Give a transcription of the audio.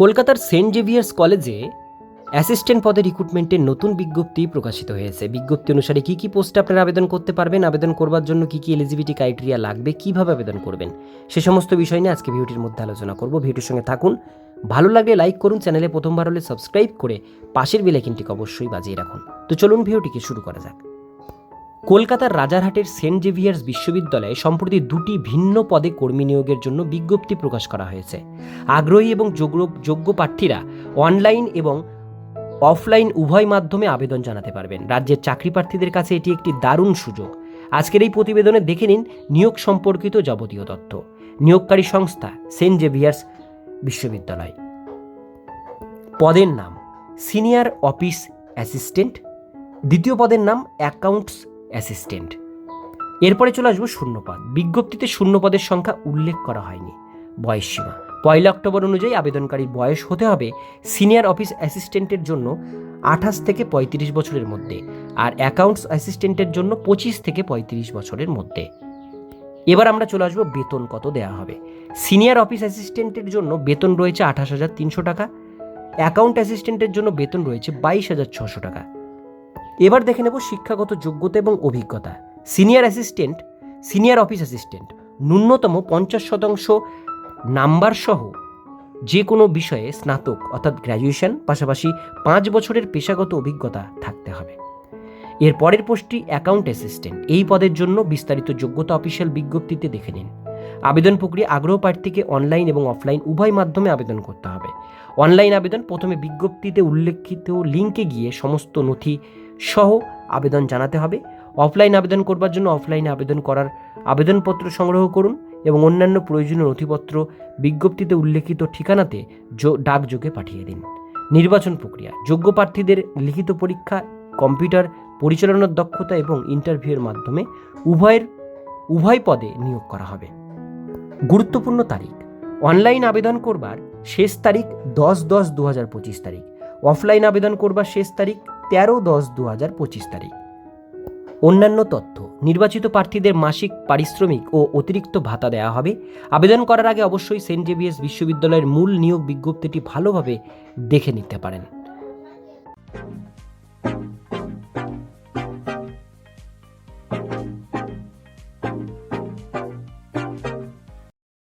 কলকাতার Saint Xavier's কলেজে assistant পদে রিক্রুটমেন্টের নতুন বিজ্ঞপ্তি প্রকাশিত হয়েছে। বিজ্ঞপ্তি অনুসারে কী কী পোস্টে আপনারা আবেদন করতে পারবেন, আবেদন করবার জন্য কী কী এলিজিবিলিটি ক্রাইটেরিয়া লাগবে, কীভাবে আবেদন করবেন, সে সমস্ত বিষয় নিয়ে আজকে ভিডিওটির মধ্যে আলোচনা করব। ভিডিওর সঙ্গে থাকুন। ভালো লাগলে লাইক করুন, চ্যানেলে প্রথমবার হলে সাবস্ক্রাইব করে পাশের বেলাইকিনটিকে অবশ্যই বাজিয়ে রাখুন। তো চলুন ভিডিওটিকে শুরু করা যাক। কলকাতার রাজারহাটের সেন্ট জেভিয়ার্স বিশ্ববিদ্যালয়ে সম্প্রতি দুটি ভিন্ন পদে কর্মী নিয়োগের জন্য বিজ্ঞপ্তি প্রকাশ করা হয়েছে। আগ্রহী এবং যোগ্য প্রার্থীরা অনলাইন এবং অফলাইন উভয় মাধ্যমে আবেদন জানাতে পারবেন। রাজ্যের চাকরি প্রার্থীদের কাছে এটি একটি দারুণ সুযোগ। আজকের এই প্রতিবেদনে দেখে নিন নিয়োগ সম্পর্কিত যাবতীয় তথ্য। নিয়োগকারী সংস্থা সেন্ট জেভিয়ার্স বিশ্ববিদ্যালয়। পদের নাম, সিনিয়র অফিস অ্যাসিস্ট্যান্ট। দ্বিতীয় পদের নাম, অ্যাকাউন্টস অ্যাসিস্ট্যান্ট। এরপরে চলে আসব শূন্যপদ। বিজ্ঞপ্তিতে শূন্যপদের সংখ্যা উল্লেখ করা হয়নি। বয়স সীমা। পয়লা অক্টোবর অনুযায়ী আবেদনকারীর বয়স হতে হবে সিনিয়র অফিস অ্যাসিস্ট্যান্টের জন্য আঠাশ থেকে পঁয়ত্রিশ বছরের মধ্যে আর অ্যাকাউন্টস অ্যাসিস্ট্যান্টের জন্য পঁচিশ থেকে পঁয়ত্রিশ বছরের মধ্যে। এবার আমরা চলে আসব বেতন কত দেওয়া হবে। সিনিয়র অফিস অ্যাসিস্ট্যান্টের জন্য বেতন রয়েছে আঠাশ হাজার তিনশো টাকা, অ্যাকাউন্ট অ্যাসিস্ট্যান্টের জন্য বেতন রয়েছে বাইশ হাজার ছশো টাকা। এবার দেখে নেব শিক্ষাগত যোগ্যতা এবং অভিজ্ঞতা। Senior assistant senior office assistant ন্যূনতম পঞ্চাশ শতাংশ নাম্বার সহ যে কোনো বিষয়ে স্নাতক অর্থাৎ গ্র্যাজুয়েশন পাশাপাশি পাঁচ বছরের পেশাগত অভিজ্ঞতা থাকতে হবে। এর পরের পোস্টটি অ্যাকাউন্ট অ্যাসিস্ট্যান্ট এই পদের জন্য বিস্তারিত যোগ্যতা অফিসিয়াল বিজ্ঞপ্তিতে দেখে নিন। আবেদন প্রক্রিয়া আগ্রহ প্রার্থীকে অনলাইন এবং অফলাইন উভয় মাধ্যমে আবেদন করতে হবে। অনলাইন আবেদন প্রথমে বিজ্ঞপ্তিতে উল্লেখিত লিঙ্কে গিয়ে সমস্ত নথি সহ আবেদন জানাতে হবে। অফলাইন আবেদন করবার জন্য অফলাইনে আবেদন করার আবেদনপত্র সংগ্রহ করুন এবং অন্যান্য প্রয়োজনীয় নথিপত্র বিজ্ঞপ্তিতে উল্লেখিত ঠিকানাতে ডাকযোগে পাঠিয়ে দিন। নির্বাচন প্রক্রিয়া। যোগ্য প্রার্থীদের লিখিত পরীক্ষা, কম্পিউটার পরিচালনার দক্ষতা এবং ইন্টারভিউয়ের মাধ্যমে উভয়ের উভয় পদে নিয়োগ করা হবে। গুরুত্বপূর্ণ তারিখ। অনলাইন আবেদন করবার শেষ তারিখ দশ দশ দু পঁচিশ তারিখ। অফলাইন আবেদন করবার শেষ তারিখ তেরো দশ দু হাজার পঁচিশ তারিখ। অন্যান্য তথ্য, নির্বাচিত প্রার্থীদের মাসিক পারিশ্রমিক ও অতিরিক্ত ভাতা দেওয়া হবে। আবেদন করার আগে অবশ্যই সেন্ট জেভিয়ার্স বিশ্ববিদ্যালয়ের মূল নিয়োগ বিজ্ঞপ্তিটি ভালোভাবে দেখে নিতে পারেন।